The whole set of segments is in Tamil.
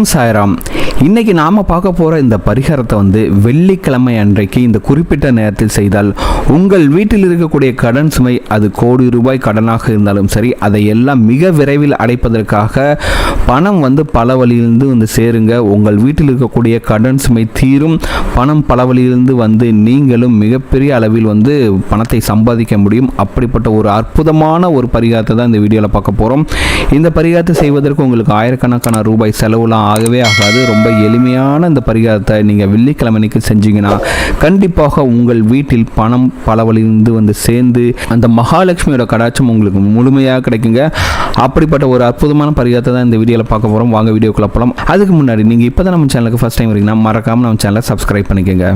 ஓம் சாய்ராம். இன்னைக்கு நாம பார்க்க போற இந்த பரிகாரத்தை வந்து வெள்ளிக்கிழமை அன்றைக்கு இந்த குறிப்பிட்ட நேரத்தில் செய்தால் உங்கள் வீட்டில் இருக்கக்கூடிய கடன் சுமை அது கோடி ரூபாய் கடனாக இருந்தாலும் சரி அதை எல்லாம் மிக விரைவில் அடைப்பதற்காக பணம் வந்து பல வழியிலிருந்து வந்து சேருங்க. உங்கள் வீட்டில் இருக்கக்கூடிய கடன் சுமை தீரும். பணம் பல வழியிலிருந்து வந்து நீங்களும் மிகப்பெரிய அளவில் வந்து பணத்தை சம்பாதிக்க முடியும். அப்படிப்பட்ட ஒரு அற்புதமான ஒரு பரிகாரத்தை தான் இந்த வீடியோவில் பார்க்க போகிறோம் இந்த பரிகாரத்தை செய்வதற்கு உங்களுக்கு ஆயிரக்கணக்கான ரூபாய் செலவுலாம் ஆகவே ஆகாது. ரொம்ப எளிமையான இந்த பரிகாரத்தை நீங்கள் வெள்ளிக்கிழமைக்கு செஞ்சீங்கன்னா கண்டிப்பாக உங்கள் வீட்டில் பணம் பல வந்து சேர்ந்து அந்த மகாலட்சுமியோட கடாட்சம் உங்களுக்கு முழுமையாக கிடைக்குங்க. அப்படிப்பட்ட ஒரு அற்புதமான பரிகாரத்தை தான் இந்த வீடியோவில் பார்க்க போகிறோம் வாங்க வீடியோக்குள்ள போகலாம் அதுக்கு முன்னாடி நீங்கள் இப்போ தான் நம்ம சேனலுக்கு ஃபஸ்ட் டைம் வரீங்கன்னா மறக்காமல் நம்ம சேனலை சப்ஸ்கிரைப் பண்ணிக்கோங்க.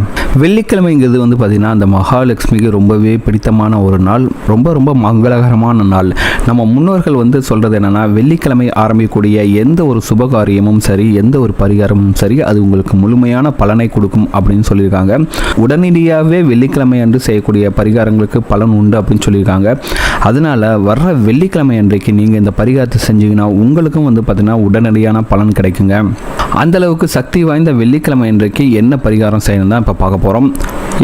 வெள்ளிக்கிழமைங்கிறது வந்து பார்த்திங்கன்னா அந்த மகாலட்சுமிக்கு ரொம்பவே பிடித்தமான ஒரு நாள். ரொம்ப ரொம்ப மங்களகரமான நாள். நம்ம முன்னோர்கள் வந்து சொல்கிறது என்னென்னா வெள்ளிக்கிழமை ஆரம்பிக்கக்கூடிய எந்த ஒரு சுபகாரியமும் சரி எந்த ஒரு பரிகாரமும் சரி அது உங்களுக்கு முழுமையான பலனை கொடுக்கும் அப்படின்னு சொல்லியிருக்காங்க. உடனடியாகவே வெள்ளிக்கிழமை அன்று செய்யக்கூடிய பரிகாரங்களுக்கு பலன் உண்டு அப்படின்னு சொல்லியிருக்காங்க. அதனால வர்ற வெள்ளிக்கிழமை அன்றைக்கு நீங்கள் இந்த பரிகாரத்தை செஞ்சீங்கன்னா உங்களுக்கும் வந்து பார்த்தீங்கன்னா உடனடியான பலன் கிடைக்குங்க. அந்தளவுக்கு சக்தி வாய்ந்த வெள்ளிக்கிழமை அன்றைக்கு என்ன பரிகாரம் செய்யணும் தான் இப்போ பார்க்க போகிறோம்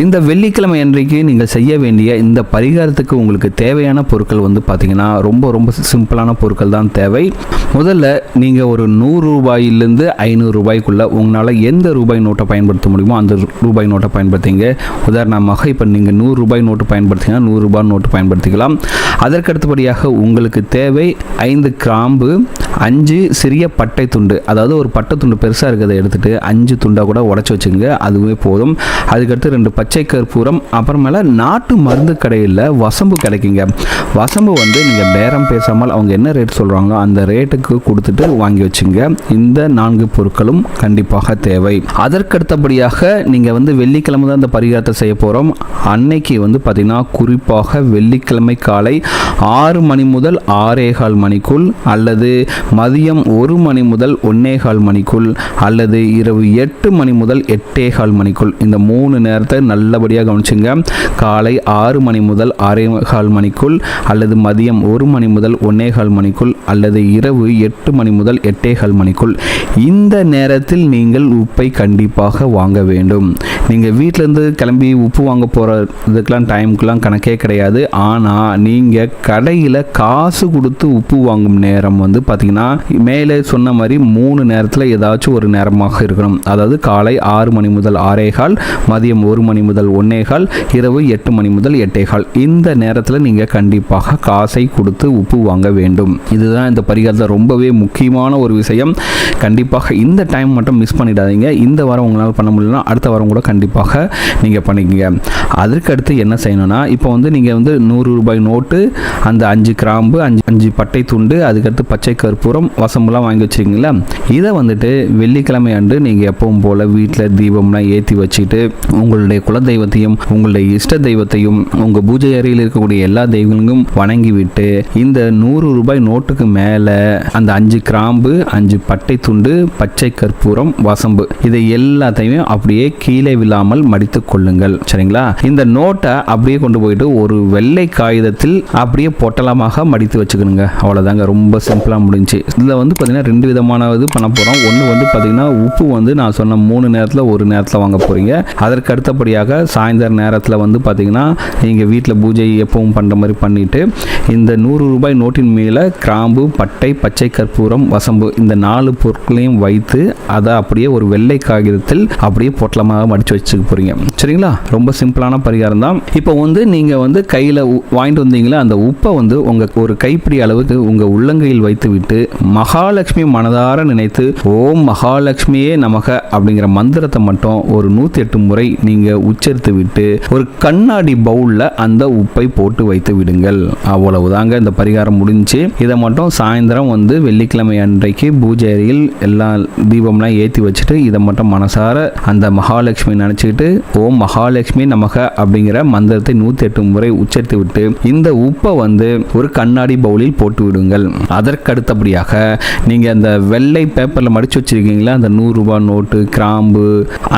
இந்த வெள்ளிக்கிழமை அன்றைக்கு நீங்கள் செய்ய வேண்டிய இந்த பரிகாரத்துக்கு உங்களுக்கு தேவையான பொருட்கள் வந்து பார்த்தீங்கன்னா ரொம்ப ரொம்ப சிம்பிளான பொருட்கள் தான் தேவை. முதல்ல நீங்கள் ஒரு நூறு ரூபாயிலிருந்து ஐநூறு ரூபாய்க்குள்ளே உங்களால் எந்த ரூபாய் நோட்டை பயன்படுத்த முடியுமோ அந்த ரூபாய் நோட்டை பயன்படுத்திங்க. உதாரணமாக இப்போ நீங்கள் நூறு ரூபாய் நோட்டு பயன்படுத்திங்கன்னா நூறுரூபா நோட்டு பயன்படுத்திக்கலாம். அதற்கு அடுத்தபடியாக உங்களுக்கு தேவை ஐந்து கிராம்பு அஞ்சு சிறிய பட்டை துண்டு அதாவது ஒரு பட்டை துண்டு பெருசாக இருக்கிறத எடுத்துகிட்டு அஞ்சு துண்டாக கூட உடச்சி வச்சுங்க அதுவே போதும். அதுக்கடுத்து ரெண்டு பச்சை கற்பூரம் அப்புறமேல நாட்டு மருந்து கடையில் வசம்பு கிடைக்குங்க. வசம்பு வந்து நீங்கள் பேரம் பேசாமல் அவங்க என்ன ரேட் சொல்கிறாங்க அந்த ரேட்டுக்கு கொடுத்துட்டு வாங்கி வச்சுங்க இந்த நான்கு பொருட்களும் கண்டிப்பாக தேவை. அதற்கடுத்தபடியாக நீங்கள் வந்து வெள்ளிக்கிழமை தான் இந்த பரிகாரத்தை செய்ய போகிறோம் அன்னைக்கு வந்து பார்த்திங்கன்னா குறிப்பாக வெள்ளிக்கிழமை காலை ஆறு மணி முதல் ஆறேகால் மணிக்குள் அல்லது மதியம் ஒரு மணி முதல் ஒன்னேகால் மணிக்குள் அல்லது இரவு எட்டு மணி முதல் எட்டேகால் மணிக்குள். இந்த மூணு நேரத்தை நல்லபடியாக கவனிச்சுங்க. காலை ஆறு மணி முதல் ஆறேகால் மணிக்குள் அல்லது மதியம் ஒரு மணி முதல் ஒன்னேகால் மணிக்குள் அல்லது இரவு எட்டு மணி முதல் எட்டேகால் மணிக்குள். இந்த நேரத்தில் நீங்கள் உப்பை கண்டிப்பாக வாங்க வேண்டும். நீங்கள் வீட்டிலேருந்து கிளம்பி உப்பு வாங்க போகிறதுக்கெலாம் டைமுக்கெலாம் கணக்கே கிடையாது. ஆனால் நீங்கள் கடையில் காசு கொடுத்து உப்பு வாங்கும் நேரம் வந்து பார்த்திங்கன்னா மேலே சொன்ன மாதிரி மூணு நேரத்தில் ஏதாச்சும் ஒரு நேரமாக இருக்கணும். அதாவது காலை ஆறு மணி முதல் ஆறேகால் மதியம் ஒரு மணி முதல் ஒன்னேகால் இரவு எட்டு மணி முதல் எட்டேகால் இந்த நேரத்தில் நீங்கள் கண்டிப்பாக காசை கொடுத்து உப்பு வாங்க வேண்டும். இதுதான் இந்த பரிகாரத்தில் ரொம்பவே முக்கியமான ஒரு விஷயம். கண்டிப்பாக இந்த டைம் மட்டும் மிஸ் பண்ணிடாதீங்க. இந்த வாரம் உங்களால் பண்ண முடியலன்னா அடுத்த வாரம் கூட கண்டிப்பாக நீங்கள் பண்ணிக்கங்க. அதற்கு அடுத்து என்ன செய்யணும்னா இப்போ வந்து நீங்கள் வந்து நூறு ரூபாய் நோட்டு அந்த அஞ்சு கிராம்பு அஞ்சு அஞ்சு பட்டை துண்டு அதுக்கடுத்து பச்சை கருப்பு புறம் வசம்பெல்லாம் வாங்கி வச்சுருக்கீங்களா இதை வந்துட்டு வெள்ளிக்கிழமை அன்று நீங்கள் எப்பவும் போல் வீட்டில் தீபம்லாம் ஏற்றி வச்சுட்டு உங்களுடைய குலதெய்வத்தையும் உங்களுடைய இஷ்ட தெய்வத்தையும் உங்கள் பூஜை அறையில் இருக்கக்கூடிய எல்லா தெய்வங்களும் வணங்கி விட்டு இந்த நூறு ரூபாய் நோட்டுக்கு மேலே அந்த அஞ்சு கிராம்பு அஞ்சு பட்டை துண்டு பச்சை கற்பூரம் வசம்பு இதை எல்லாத்தையும் அப்படியே கீழே விழாமல் மடித்து கொள்ளுங்கள். சரிங்களா? இந்த நோட்டை அப்படியே கொண்டு போயிட்டு ஒரு வெள்ளை காகிதத்தில் அப்படியே பொட்டலமாக மடித்து வச்சுக்கணுங்க. அவ்வளோதாங்க ரொம்ப சிம்பிளாக முடிஞ்சு இதில் வந்து பார்த்தீங்கன்னா ரெண்டு விதமான இது பண்ண போகிறோம் ஒன்று வந்து பார்த்தீங்கன்னா உப்பு வந்து நான் சொன்ன மூணு நேரத்தில் ஒரு நேரத்தில் வாங்க போகிறீங்க அதற்கு அடுத்தபடியாக சாயந்தர நேரத்தில் வந்து பார்த்தீங்கன்னா நீங்கள் வீட்டில் பூஜை எப்பவும் பண்ணுற மாதிரி பண்ணிவிட்டு இந்த நூறு ரூபாய் நோட்டின் மேலே கிராம்பு பட்டை பச்சை கற்பூரம் வசம்பு இந்த நாலு பொருட்களையும் வைத்து அதை அப்படியே ஒரு வெள்ளை காகிதத்தில் அப்படியே பொட்டலமாக மடித்து வச்சுக்க போகிறீங்க சரிங்களா? ரொம்ப சிம்பிளான பரிகாரம் தான். இப்போ வந்து நீங்கள் வந்து கையில் வாங்கிட்டு வந்தீங்களா அந்த உப்பை வந்து உங்கள் ஒரு கைப்பிடி அளவுக்கு உங்கள் உள்ளங்கையில் வைத்து விட்டு மகாலட்சுமி மனதார நினைத்து ஓம் மகாலட்சுமியே நமக அப்படிங்கிற மந்திரத்தை மட்டும் ஒரு நூற்றி எட்டு முறை நீங்கள் உச்சரித்து விட்டு ஒரு கண்ணாடி பவுலில் அந்த உப்பை போட்டு வைத்து விடுங்கள். அவ்வளவுதாங்க இந்த பரிகாரம் முடிஞ்சு. இதை மட்டும் சாயந்தரம் வந்து வெள்ளிக்கிழமை அன்றைக்கு பூஜை அறையில் எல்லா தீபம்லாம் ஏற்றி வச்சுட்டு இதை மட்டும் மனசார அந்த மகாலட்சுமி நினச்சிக்கிட்டு ஓம் மகாலட்சுமி நமக அப்படிங்கிற மந்திரத்தை நூற்றி எட்டு முறை உச்சரித்து விட்டு இந்த உப்பை வந்து ஒரு கண்ணாடி பவுலில் போட்டு விடுங்கள். அதற்கடுத்தபடி அடுத்தபடியாக நீங்கள் அந்த வெள்ளை பேப்பரில் மடித்து வச்சுருக்கீங்களா? அந்த நூறுரூபா நோட்டு கிராம்பு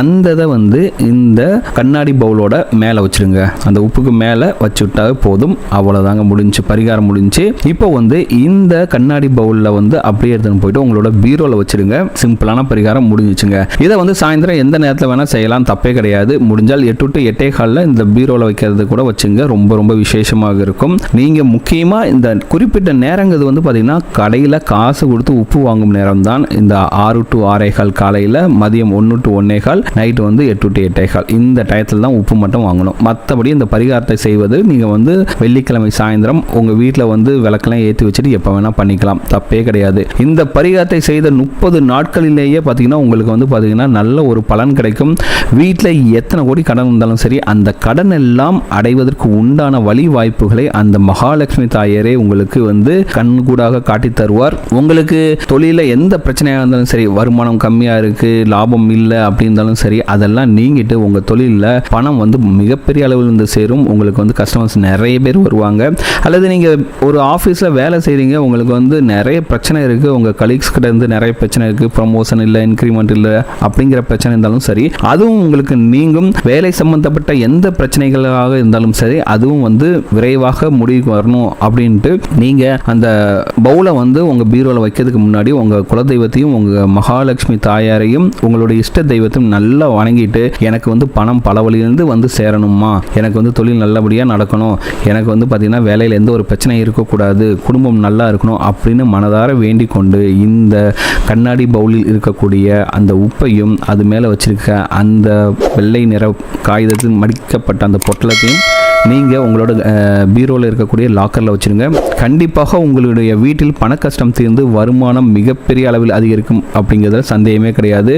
அந்த இதை வந்து இந்த கண்ணாடி பவுலோட மேலே வச்சுருங்க. அந்த உப்புக்கு மேலே வச்சுட்டா போதும். அவ்வளோதாங்க முடிஞ்சு பரிகாரம் முடிஞ்சு. இப்போ வந்து இந்த கண்ணாடி பவுலில் வந்து அப்படியே எடுத்துன்னு போயிட்டு உங்களோட பீரோவில் வச்சிருங்க. சிம்பிளான பரிகாரம் முடிஞ்சிச்சுங்க. இதை வந்து சாயந்தரம் எந்த நேரத்தில் வேணால் செய்யலாம் தப்பே கிடையாது. முடிஞ்சால் எட்டு டு எட்டே காலில் இந்த பீரோவில் வைக்கிறது கூட வச்சுங்க. ரொம்ப ரொம்ப விசேஷமாக இருக்கும். நீங்கள் முக்கியமாக இந்த குறிப்பிட்ட நேரங்கிறது வந்து பார்த்தீங்கன்னா கடையில் காசு கொடுத்து உப்பு வாங்கும் நேரம் தான் இந்த ஆறு டு ஆறேகால் காலையில் மதியம் ஒன்று டு ஒன்னேகால் நைட்டு வந்து எட்டு டு எட்டேகால் இந்த டயத்தில் தான் உப்பு மட்டும் வாங்கணும். மற்றபடி இந்த பரிகாரத்தை செய்வது நீங்கள் வந்து வெள்ளிக்கிழமை சாயந்தரம் உங்கள் வீட்டில் வந்து விளக்கெல்லாம் ஏற்றி வச்சுட்டு எப்போ வேணால் பண்ணிக்கலாம். தப்பே கிடையாது. இந்த பரிகாரத்தை செய்த முப்பது நாட்களிலேயே பார்த்தீங்கன்னா உங்களுக்கு வந்து பார்த்தீங்கன்னா நல்ல ஒரு பலன் கிடைக்கும். வீட்டில் எத்தனை கோடி கடன் இருந்தாலும் சரி அந்த கடன் எல்லாம் அடைவதற்கு உண்டான வழி வாய்ப்புகளை அந்த மகாலட்சுமி தாயரே உங்களுக்கு வந்து கண்கூடாக காட்டி தருவார் உங்களுக்கு தொழிலில் எந்த பிரச்சனையாக இருந்தாலும் சரி வருமானம் கம்மியாக இருக்குது லாபம் இல்லை அப்படி இருந்தாலும் சரி அதெல்லாம் நீங்கிட்டு உங்கள் தொழிலில் பணம் வந்து மிகப்பெரிய அளவில் இருந்து சேரும். உங்களுக்கு வந்து கஸ்டமர்ஸ் நிறைய பேர் வருவாங்க. அல்லது நீங்கள் ஒரு ஆஃபீஸில் வேலை செய்கிறீங்க உங்களுக்கு வந்து நிறைய பிரச்சனை இருக்குது உங்கள் கலீக்ஸ் கிட்ட இருந்து நிறைய பிரச்சனை இருக்குது ப்ரமோஷன் இல்லை இன்க்ரிமெண்ட் இல்லை அப்படிங்கிற பிரச்சனை இருந்தாலும் சரி அதுவும் உங்களுக்கு நீங்கும். வேலை சம்பந்தப்பட்ட எந்த பிரச்சனைகளாக இருந்தாலும் சரி அதுவும் வந்து விரைவாக முடிவுக்கு வரணும் அப்படின்ட்டு நீங்கள் அந்த பவுலை வந்து உங்கள் பீரோவில் வைக்கிறதுக்கு முன்னாடி உங்கள் குலதெய்வத்தையும் உங்கள் மகாலட்சுமி தாயாரையும் உங்களுடைய இஷ்ட தெய்வத்தையும் நல்லா வணங்கிட்டு எனக்கு வந்து பணம் பல வழியிலேருந்து வந்து சேரணுமா எனக்கு வந்து தொழில் நல்லபடியாக நடக்கணும். எனக்கு வந்து பார்த்திங்கன்னா வேலையில் எந்த ஒரு பிரச்சனையும் இருக்கக்கூடாது. குடும்பம் நல்லா இருக்கணும் அப்படின்னு மனதார வேண்டிக் கொண்டு இந்த கண்ணாடி பவுலில் இருக்கக்கூடிய அந்த உப்பையும் அது மேலே வச்சிருக்க அந்த வெள்ளை நிற காகிதத்தில் மடிக்கப்பட்ட அந்த பொட்டலத்தையும் நீங்கள் உங்களோட பீரோவில் இருக்கக்கூடிய லாக்கரில் வச்சுருங்க. கண்டிப்பாக உங்களுடைய வீட்டில் பண கஷ்டம் தீர்ந்து வருமானம் மிகப்பெரிய அளவில் அதிகரிக்கும் அப்படிங்கிறதுல சந்தேகமே கிடையாது.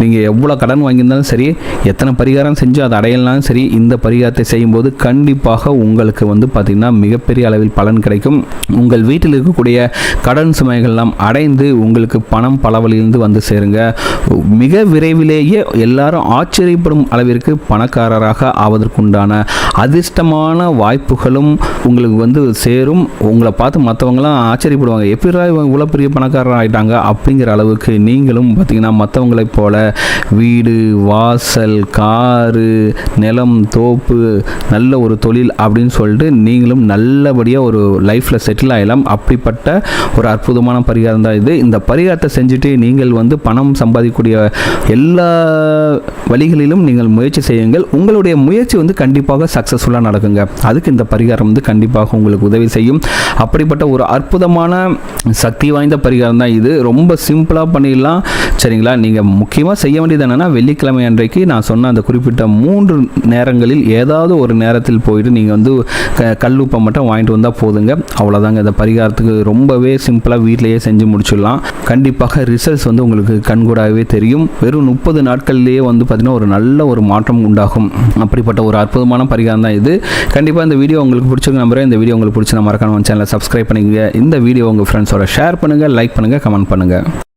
நீங்கள் எவ்வளோ கடன் வாங்கியிருந்தாலும் சரி எத்தனை பரிகாரம் செஞ்சு அதை அடையலாம் சரி இந்த பரிகாரத்தை செய்யும்போது கண்டிப்பாக உங்களுக்கு வந்து பார்த்திங்கன்னா மிகப்பெரிய அளவில் பலன் கிடைக்கும். உங்கள் வீட்டில் இருக்கக்கூடிய கடன் சுமைகள்லாம் அடைந்து உங்களுக்கு பணம் பல வழியிலிருந்து வந்து சேருங்க. மிக விரைவிலேயே எல்லாரும் ஆச்சரியப்படும் அளவிற்கு பணக்காரராக ஆவதற்குண்டான அதிர்ஷ்டமான வாய்ப்புகளும் உங்களுக்கு வந்து சேரும். உங்களை பார்த்து மற்றவங்களாம் ஆச்சரியப்படுவாங்க. எப்படிரா இவங்க இவ்வளோ பெரிய பணக்காரர் ஆகிட்டாங்க அப்படிங்கிற அளவுக்கு நீங்களும் பார்த்தீங்கன்னா மற்றவங்களைப் போல வீடு வாசல் காரு நிலம் தோப்பு நல்ல ஒரு தொழில் அப்படின்னு சொல்லிட்டு நீங்களும் நல்லபடியாக ஒரு லைஃப்பில் செட்டில் ஆகலாம் அப்படிப்பட்ட ஒரு அற்புதமான பரிகாரம் தான் இது. இந்த பரிகாரத்தை செஞ்சுட்டு நீங்கள் வந்து பணம் சம்பாதிக்கக்கூடிய எல்லா வழிகளிலும் நீங்கள் முயற்சி செய்யுங்கள். உங்களுடைய முயற்சி வந்து கண்டிப்பாக சக்ஸஸ்ஃபுல்லாக நடக்குங்க. அதுக்கு இந்த பரிகாரம் வந்து கண்டிப்பாக உங்களுக்கு உதவி செய்யும். அப்படிப்பட்ட ஒரு அற்புதமான சக்தி வாய்ந்த பரிகாரம் தான் இது. ரொம்ப சிம்பிளாக பண்ணிடலாம். சரிங்களா? நீங்கள் முக்கியமாக செய்ய வேண்டியது என்னென்னா வெள்ளிக்கிழமை அன்றைக்கு நான் சொன்ன அந்த குறிப்பிட்ட மூன்று நேரங்களில் ஏதாவது ஒரு நேரத்தில் போயிட்டு நீங்கள் வந்து க கல் உப்பை மட்டும் வாங்கிட்டு வந்தால் போதுங்க. அவ்வளோதாங்க இந்த பரிகாரத்துக்கு ரொம்பவே சிம்பிளாக வீட்டிலேயே செஞ்சு முடிச்சிடலாம். கண்டிப்பாக ரிசல்ட்ஸ் வந்து உங்களுக்கு கண்கூடாகவே தெரியும். வெறும் முப்பது நாட்கள்லேயே வந்து பார்த்திங்கன்னா ஒரு நல்ல ஒரு மாற்றம் உண்டாகும். அப்படிப்பட்ட ஒரு அற்புதமான பரிகாரம் தான் இது. கண்டிப்பாக இந்த வீடியோ உங்களுக்கு பிடிச்சிருக்கு நம்புறேன். இந்த வீடியோ உங்களுக்கு பிடிச்சி மறக்காம சேனலை சப்ஸ்கிரைப் பண்ணிக்கங்க. இந்த வீடியோ உங்கள் ஃப்ரெண்ட்ஸோட ஷேர் பண்ணுங்கள் லைக் பண்ணுங்கள் கமெண்ட் பண்ணுங்கள்